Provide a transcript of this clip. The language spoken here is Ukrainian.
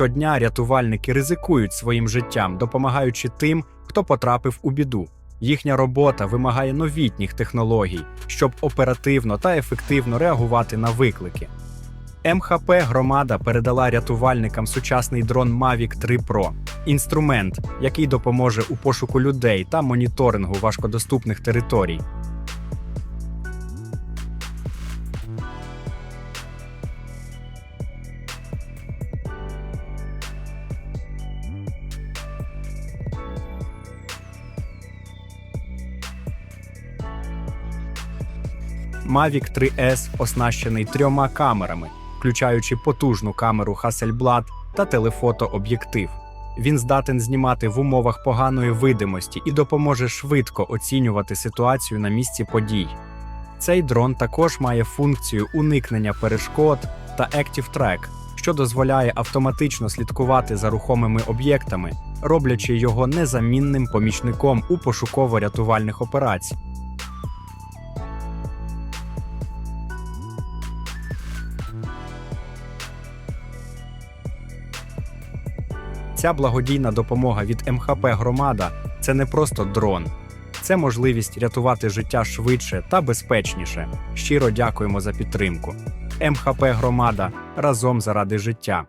Щодня рятувальники ризикують своїм життям, допомагаючи тим, хто потрапив у біду. Їхня робота вимагає новітніх технологій, щоб оперативно та ефективно реагувати на виклики. МХП громада передала рятувальникам сучасний дрон Mavic 3 Pro – інструмент, який допоможе у пошуку людей та моніторингу важкодоступних територій. Mavic 3S оснащений трьома камерами, включаючи потужну камеру Hasselblad та телефотооб'єктив. Він здатен знімати в умовах поганої видимості і допоможе швидко оцінювати ситуацію на місці подій. Цей дрон також має функцію уникнення перешкод та Active Track, що дозволяє автоматично слідкувати за рухомими об'єктами, роблячи його незамінним помічником у пошуково-рятувальних операцій. Ця благодійна допомога від МХП Громада це не просто дрон, це можливість рятувати життя швидше та безпечніше. Щиро дякуємо за підтримку. МХП Громада разом заради життя.